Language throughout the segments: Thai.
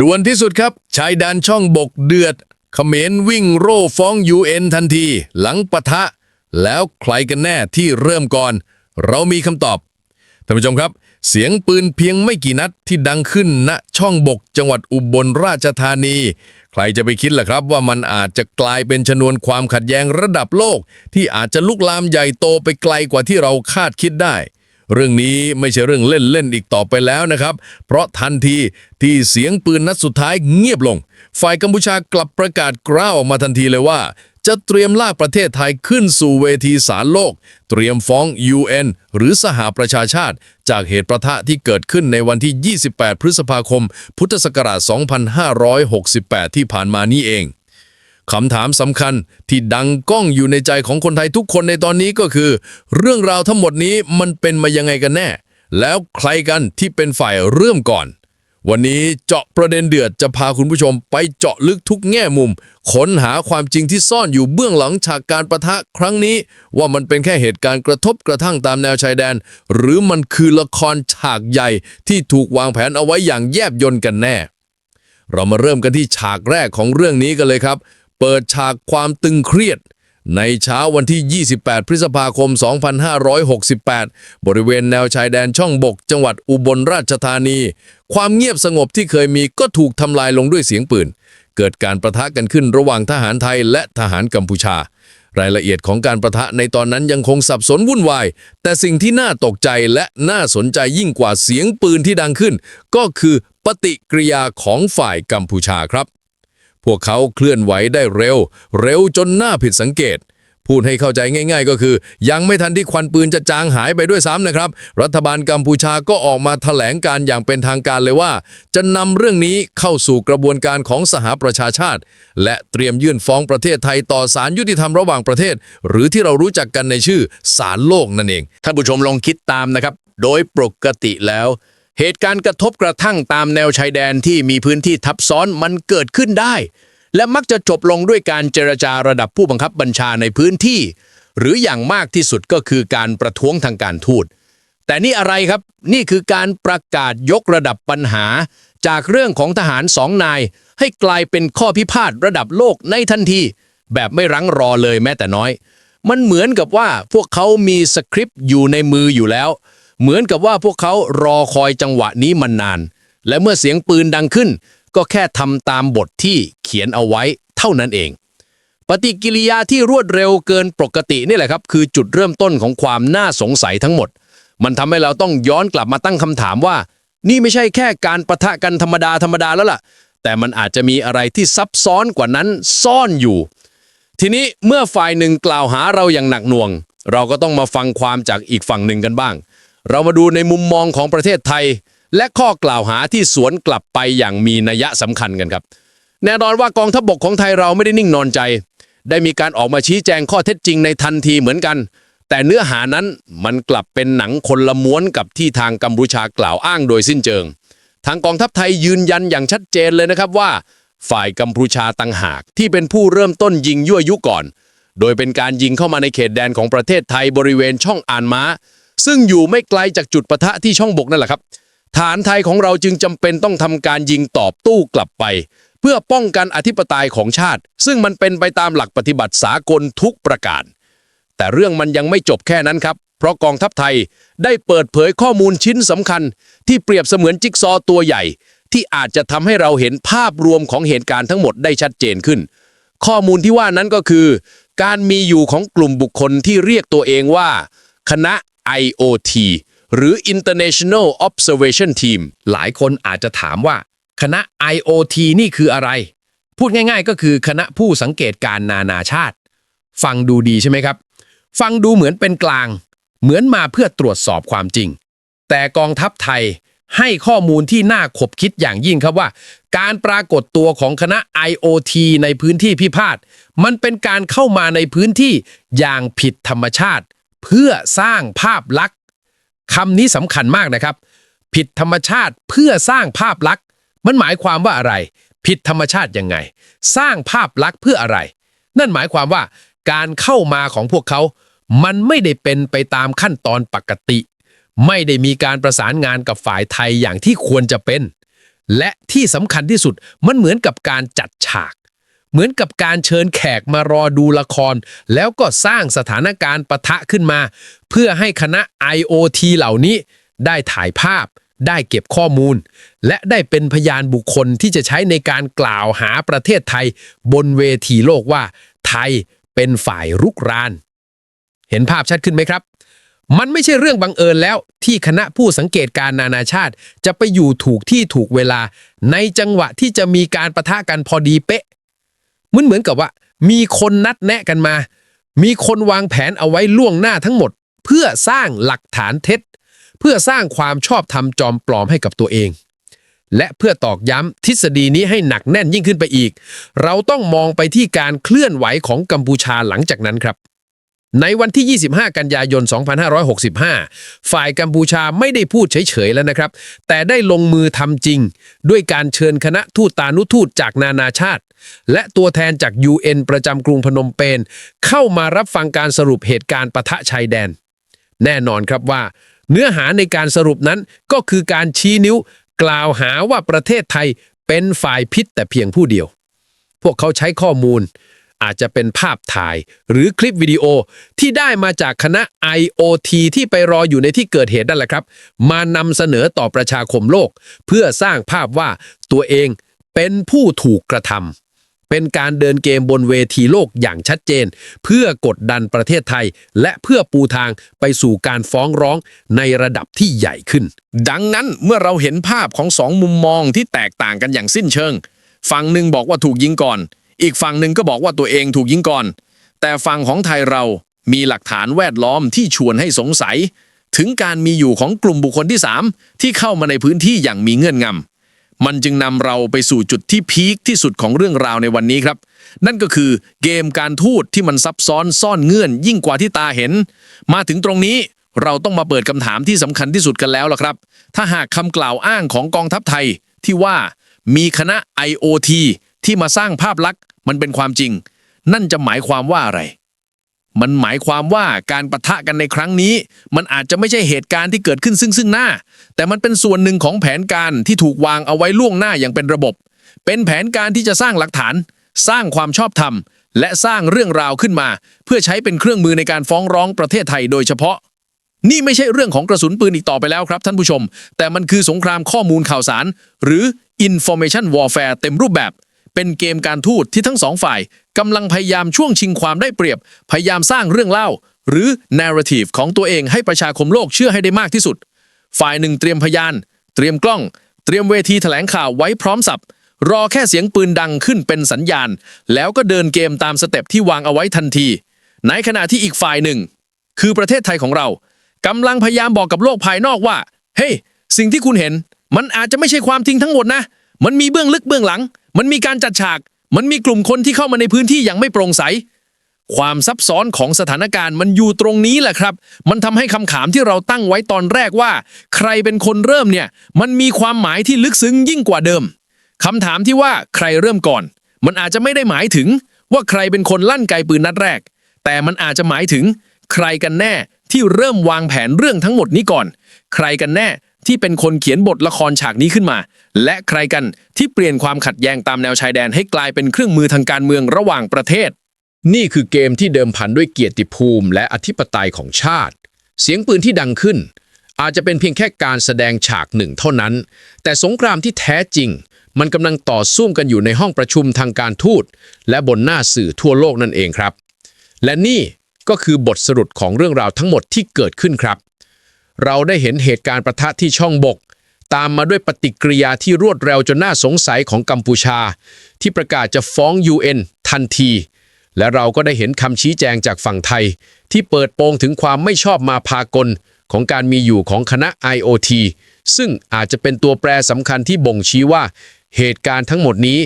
ด่วนที่สุดครับ ชายแดนช่องบกเดือดเขมรวิ่งโร่ฟ้อง UN ทันที หลังปะทะ แล้วใครกันแน่ที่เริ่มก่อน เรามีคำตอบท่านผู้ชมครับ เสียงปืนเพียงไม่กี่นัดที่ดังขึ้นณช่องบกจังหวัดอุบลราชธานี ใครจะไปคิดล่ะครับว่ามันอาจจะกลายเป็นชนวนความขัดแย้งระดับโลก ที่อาจจะลุกลามใหญ่โตไปไกลกว่าที่เราคาดคิดได้ เรื่องนี้ไม่ใช่เรื่องเล่นๆอีกต่อไปแล้วนะครับ เพราะทันทีที่เสียงปืนนัดสุดท้ายเงียบลง ฝ่ายกัมพูชากลับประกาศกล้าวออกมาทันทีเลยว่า จะเตรียมลากประเทศไทยขึ้นสู่เวทีศาลโลก เตรียมฟ้อง UN หรือสหประชาชาติ จากเหตุประทะที่เกิดขึ้นในวันที่ 28 พฤษภาคม พุทธศักราช 2568 ที่ผ่านมานี้เอง คำถามสำคัญที่ดังก้องอยู่ในใจของคนไทยทุกคนในตอนนี้ก็คือ เรื่องราวทั้งหมดนี้มันเป็นมายังไงกันแน่ แล้วใครกันที่เป็นฝ่ายเริ่มก่อน วันนี้เจาะประเด็นเดือดจะพาคุณผู้ชมไปเจาะลึกทุกแง่มุม ค้นหาความจริงที่ซ่อนอยู่เบื้องหลังฉากการประทะครั้งนี้ ว่ามันเป็นแค่เหตุการณ์กระทบกระทั่งตามแนวชายแดน หรือมันคือละครฉากใหญ่ที่ถูกวางแผนเอาไว้อย่างแยบยลกันแน่ เรามาเริ่มกันที่ฉากแรกของเรื่องนี้กันเลยครับ เปิดฉากความตึงเครียด ในเช้าวันที่ 28 พฤษภาคม 2568 บริเวณแนวชายแดนช่องบก จังหวัดอุบลราชธานี ความเงียบสงบที่เคยมีก็ถูกทำลายลงด้วยเสียงปืน เกิดการประทะกันขึ้นระหว่างทหารไทยและทหารกัมพูชา รายละเอียดของการประทะในตอนนั้นยังคงสับสนวุ่นวาย แต่สิ่งที่น่าตกใจและน่าสนใจยิ่งกว่าเสียงปืนที่ดังขึ้น ก็คือปฏิกิริยาของฝ่ายกัมพูชาครับ พวกเขาเคลื่อนไหวได้เร็ว เร็วจนน่าผิดสังเกต พูดให้เข้าใจง่าย ๆ ก็คือ ยังไม่ทันที่ควันปืนจะจางหายไปด้วยซ้ำนะครับ รัฐบาลกัมพูชาก็ออกมาแถลงการอย่างเป็นทางการเลยว่า จะนำเรื่องนี้เข้าสู่กระบวนการของสหประชาชาติ และเตรียมยื่นฟ้องประเทศไทยต่อศาลยุติธรรมระหว่างประเทศ หรือที่เรารู้จักกันในชื่อศาลโลกนั่นเองท่านผู้ชมลองคิดตามนะครับ โดยปกติแล้ว เหตุการณ์กระทบกระทั่งตามแนวชายแดนที่มีพื้นที่ทับซ้อนมันเกิดขึ้นได้ และมักจะจบลงด้วยการเจรจาระดับผู้บังคับบัญชาในพื้นที่ หรืออย่างมากที่สุดก็คือการประท้วงทางการทูตแต่นี่อะไรครับนี่คือการประกาศยกระดับปัญหา จากเรื่องของทหารสองนาย ให้กลายเป็นข้อพิพาทระดับโลกในทันที แบบไม่รั้งรอเลยแม้แต่น้อย มันเหมือนกับว่าพวกเขามีสคริปต์อยู่ในมืออยู่แล้ว เหมือนกับว่าพวกเขารอคอยจังหวะนี้มานาน และเมื่อเสียงปืนดังขึ้น ก็แค่ทำตามบทที่เขียนเอาไว้เท่านั้นเอง ปฏิกิริยาที่รวดเร็วเกินปกตินี่แหละครับ คือจุดเริ่มต้นของความน่าสงสัยทั้งหมด มันทำให้เราต้องย้อนกลับมาตั้งคำถามว่า นี่ไม่ใช่แค่การประทะกันธรรมดาธรรมดาแล้วล่ะ แต่มันอาจจะมีอะไรที่ซับซ้อนกว่านั้นซ่อนอยู่ ทีนี้เมื่อฝ่ายหนึ่งกล่าวหาเราอย่างหนักหน่วง เราก็ต้องมาฟังความจากอีกฝั่งหนึ่งกันบ้าง เรามาดูในมุมมองของประเทศไทย และข้อกล่าวหาที่สวนกลับไปอย่างมีนัยสำคัญกันครับ แน่นอนว่ากองทัพบกของไทยเราไม่ได้นิ่งนอนใจ ได้มีการออกมาชี้แจงข้อเท็จจริงในทันทีเหมือนกัน แต่เนื้อหานั้นมันกลับเป็นหนังคนละม้วนกับที่ทางกัมพูชากล่าวอ้างโดยสิ้นเชิง ทางกองทัพไทยยืนยันอย่างชัดเจนเลยนะครับว่า ฝ่ายกัมพูชาต่างหาก ที่เป็นผู้เริ่มต้นยิงยั่วยุก่อน โดยเป็นการยิงเข้ามาในเขตแดนของประเทศไทยบริเวณช่องอานม้า ซึ่งอยู่ไม่ไกลจากจุดปะทะที่ช่องบกนั่นแหละครับ ฐานไทยของเราจึงจำเป็นต้องทำการยิงตอบตู้กลับไป เพื่อป้องกันอธิปไตยของชาติ ซึ่งมันเป็นไปตามหลักปฏิบัติสากลทุกประการ แต่เรื่องมันยังไม่จบแค่นั้นครับ เพราะกองทัพไทยได้เปิดเผยข้อมูลชิ้นสำคัญ ที่เปรียบเสมือนจิ๊กซอตัวใหญ่ ที่อาจจะทำให้เราเห็นภาพรวมของเหตุการณ์ทั้งหมดได้ชัดเจนขึ้น ข้อมูลที่ว่านั้นก็คือ การมีอยู่ของกลุ่มบุคคลที่เรียกตัวเองว่า คณะ IOT หรือ International Observation Team หลายคนอาจจะถามว่า คณะ IOT นี่คืออะไร พูดง่ายๆก็คือคณะผู้สังเกตการนานาชาติ ฟังดูดีใช่ไหมครับ ฟังดูเหมือนเป็นกลาง เหมือนมาเพื่อตรวจสอบความจริง แต่กองทัพไทยให้ข้อมูลที่น่าขบคิดอย่างยิ่งครับว่า การปรากฏตัวของคณะ IOT ในพื้นที่พิพาทมันเป็นการเข้ามาในพื้นที่อย่างผิดธรรมชาติ เพื่อสร้างภาพลักษณ์คำนี้สำคัญมากนะครับ ผิดธรรมชาติเพื่อสร้างภาพลักษณ์ มันหมายความว่าอะไร ผิดธรรมชาติยังไง สร้างภาพลักษณ์เพื่ออะไร นั่นหมายความว่าการเข้ามาของพวกเขา มันไม่ได้เป็นไปตามขั้นตอนปกติ ไม่ได้มีการประสานงานกับฝ่ายไทยอย่างที่ควรจะเป็น และที่สำคัญที่สุดมันเหมือนกับการจัดฉาก เหมือนกับการเชิญแขกมารอดูละคร แล้วก็สร้างสถานการณ์ปะทะขึ้นมา เพื่อให้คณะ IoT เหล่านี้ ได้ถ่ายภาพ ได้เก็บข้อมูล และได้เป็นพยานบุคคลที่จะใช้ในการกล่าวหาประเทศไทย บนเวทีโลกว่า ไทยเป็นฝ่ายรุกราน เห็นภาพชัดขึ้นไหมครับมันไม่ใช่เรื่องบังเอิญแล้วที่คณะผู้สังเกตการนานาชาติ จะไปอยู่ถูกที่ถูกเวลา ในจังหวะที่จะมีการประทะกันพอดีเป๊ะ มันเหมือนกับว่า มีคนนัดแนะกันมา มีคนวางแผนเอาไว้ล่วงหน้าทั้งหมด เพื่อสร้างหลักฐานเท็จ เพื่อสร้างความชอบธรรมจอมปลอมให้กับตัวเอง และเพื่อตอกย้ำทฤษฎีนี้ให้หนักแน่นยิ่งขึ้นไปอีก เราต้องมองไปที่การเคลื่อนไหวของกัมพูชาหลังจากนั้นครับ ในวันที่ 25 กันยายน 2565 ฝ่ายกัมพูชาไม่ได้พูดเฉยๆแล้วนะครับ แต่ได้ลงมือทำจริง ด้วยการเชิญคณะทูตตานุทูตจากนานาชาติ และตัวแทนจาก UN ประจำกรุงพนมเปญเข้ามารับฟังการสรุปเหตุการณ์ปะทะชายแดน แน่นอนครับว่า เนื้อหาในการสรุปนั้นก็คือการชี้นิ้ว กล่าวหาว่าประเทศไทยเป็นฝ่ายพิษแต่เพียงผู้เดียว พวกเขาใช้ข้อมูล อาจจะเป็นภาพถ่าย หรือคลิปวิดีโอที่ได้มาจากคณะ IoT ที่ไปรออยู่ในที่เกิดเหตุนั่นแหละครับ มานำเสนอต่อประชาคมโลก เพื่อสร้างภาพว่าตัวเองเป็นผู้ถูกกระทำเป็นการเดินเกมบนเวทีโลกอย่างชัดเจน เพื่อกดดันประเทศไทย และเพื่อปูทางไปสู่การฟ้องร้องในระดับที่ใหญ่ขึ้น ดังนั้นเมื่อเราเห็นภาพของสองมุมมองที่แตกต่างกันอย่างสิ้นเชิง ฝั่งหนึ่งบอกว่าถูกยิงก่อน อีกฝั่งหนึ่งก็บอกว่าตัวเองถูกยิงก่อน แต่ฝั่งของไทยเรามีหลักฐานแวดล้อมที่ชวนให้สงสัย ถึงการมีอยู่ของกลุ่มบุคคลที่ 3 ที่เข้ามาในพื้นที่อย่างมีเงื่อนงำมันจึงนำเราไปสู่จุดที่พีคที่สุดของเรื่องราวในวันนี้ครับ นั่นก็คือเกมการทูตที่มันซับซ้อนซ่อนเงื่อนยิ่งกว่าที่ตาเห็น มาถึงตรงนี้เราต้องมาเปิดคำถามที่สำคัญที่สุดกันแล้วล่ะครับ ถ้าหากคำกล่าวอ้างของกองทัพไทยที่ว่ามีคณะ IoT ที่มาสร้างภาพลักษณ์มันเป็นความจริง นั่นจะหมายความว่าอะไร มันหมายความว่าการปะทะกันในครั้งนี้ มันอาจจะไม่ใช่เหตุการณ์ที่เกิดขึ้นซึ่งซึ่งหน้า แต่มันเป็นส่วนหนึ่งของแผนการที่ถูกวางเอาไว้ล่วงหน้าอย่างเป็นระบบ เป็นแผนการที่จะสร้างหลักฐาน สร้างความชอบธรรม และสร้างเรื่องราวขึ้นมา เพื่อใช้เป็นเครื่องมือในการฟ้องร้องประเทศไทยโดยเฉพาะนี่ไม่ใช่เรื่องของกระสุนปืนอีกต่อไปแล้วครับท่านผู้ชม แต่มันคือสงครามข้อมูลข่าวสาร หรือ information warfare เต็มรูปแบบ เป็นเกมการทูตที่ทั้งสองฝ่ายกำลังพยายามช่วงชิงความได้เปรียบ พยายามสร้างเรื่องเล่า หรือ narrative ของตัวเองให้ประชาคมโลกเชื่อให้ได้มากที่สุด ฝ่ายหนึ่งเตรียมพยาน เตรียมกล้อง เตรียมเวทีแถลงข่าวไว้พร้อมสับรอแค่เสียงปืนดังขึ้นเป็นสัญญาณ แล้วก็เดินเกมตามสเต็ปที่วางเอาไว้ทันที ในขณะที่อีกฝ่ายหนึ่ง คือประเทศไทยของเรากำลังพยายามบอกกับโลกภายนอกว่า เฮ้ยสิ่งที่คุณเห็น มันอาจจะไม่ใช่ความจริงทั้งหมดนะ มันมีเบื้องลึกเบื้องหลังมันมีการจัดฉาก มันมีกลุ่มคนที่เข้ามาในพื้นที่อย่างไม่โปร่งใส ความซับซ้อนของสถานการณ์มันอยู่ตรงนี้แหละครับ มันทำให้คำถามที่เราตั้งไว้ตอนแรกว่า ใครเป็นคนเริ่มเนี่ย มันมีความหมายที่ลึกซึ้งยิ่งกว่าเดิมคำถามที่ว่าใครเริ่มก่อน มันอาจจะไม่ได้หมายถึงว่าใครเป็นคนลั่นไกปืนนัดแรก แต่มันอาจจะหมายถึง ใครกันแน่ที่เริ่มวางแผนเรื่องทั้งหมดนี้ก่อน ใครกันแน่ที่เป็นคนเขียนบทละครฉากนี้ขึ้นมา และใครกันที่เปลี่ยนความขัดแย้งตามแนวชายแดนให้กลายเป็นเครื่องมือทางการเมืองระหว่างประเทศ นี่คือเกมที่เดิมพันด้วยเกียรติภูมิ และอธิปไตยของชาติ เสียงปืนที่ดังขึ้น อาจจะเป็นเพียงแค่การแสดงฉากหนึ่งเท่านั้น แต่สงครามที่แท้จริง มันกำลังต่อสู้กันอยู่ในห้องประชุมทางการทูต และบนหน้าสื่อทั่วโลกนั่นเองครับ และนี่ก็คือบทสรุปของเรื่องราวทั้งหมดที่เกิดขึ้นครับ เราได้เห็นเหตุการณ์ประทะที่ช่องบก ตามมาด้วยปฏิกิริยาที่รวดเร็วจนน่าสงสัยของกัมพูชา ที่ประกาศจะฟ้อง UN ทันที และเราก็ได้เห็นคำชี้แจงจากฝั่งไทย ที่เปิดโปงถึงความไม่ชอบมาพากลของการมีอยู่ของคณะ IoT ซึ่งอาจจะเป็นตัวแปรสำคัญที่บ่งชี้ว่า เหตุการณ์ทั้งหมดนี้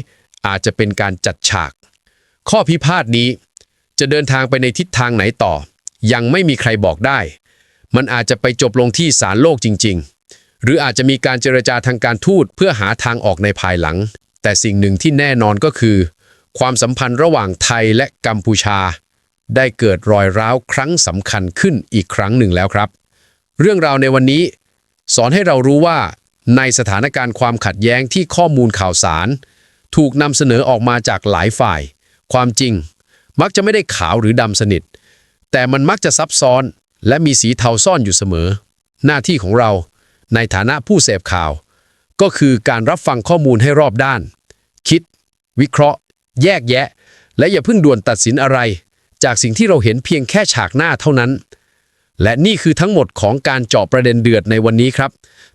อาจจะเป็นการจัดฉาก ข้อพิพาทนี้ จะเดินทางไปในทิศทางไหนต่อ ยังไม่มีใครบอกได้ มันอาจจะไปจบลงที่ศาลโลกจริง ๆ หรืออาจจะมีการเจรจาทางการทูตเพื่อหาทางออกในภายหลัง แต่สิ่งหนึ่งที่แน่นอนก็คือ ความสัมพันธ์ระหว่างไทยและกัมพูชา ได้เกิดรอยร้าวครั้งสำคัญขึ้นอีกครั้งหนึ่งแล้วครับ เรื่องราวในวันนี้ สอนให้เรารู้ว่า ในสถานการณ์ความขัดแย้งที่ข้อมูลข่าวสาร ถูกนำเสนอออกมาจากหลายฝ่าย ความจริง มักจะไม่ได้ขาวหรือดำสนิท แต่มันมักจะซับซ้อนและมีสีเทาซ่อนอยู่เสมอ หน้าที่ของเรา ในฐานะผู้เสพข่าว ก็คือการรับฟังข้อมูลให้รอบด้าน คิด วิเคราะห์ แยกแยะ และอย่าเพิ่งด่วนตัดสินอะไร จากสิ่งที่เราเห็นเพียงแค่ฉากหน้าเท่านั้น และนี่คือทั้งหมดของการเจาะประเด็นเดือดในวันนี้ครับ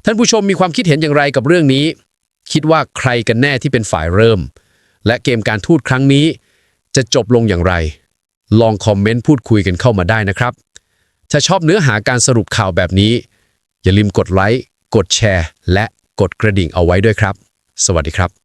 ท่านผู้ชมมีความคิดเห็นอย่างไรกับเรื่องนี้ คิดว่าใครกันแน่ที่เป็นฝ่ายเริ่ม และเกมการทูตครั้งนี้ จะจบลงอย่างไร ลองคอมเมนต์พูดคุยกันเข้ามาได้นะครับถ้าชอบเนื้อหาการสรุปข่าวแบบนี้ อย่าลืมกดไลค์ กดแชร์ และกดกระดิ่งเอาไว้ด้วยครับ สวัสดีครับ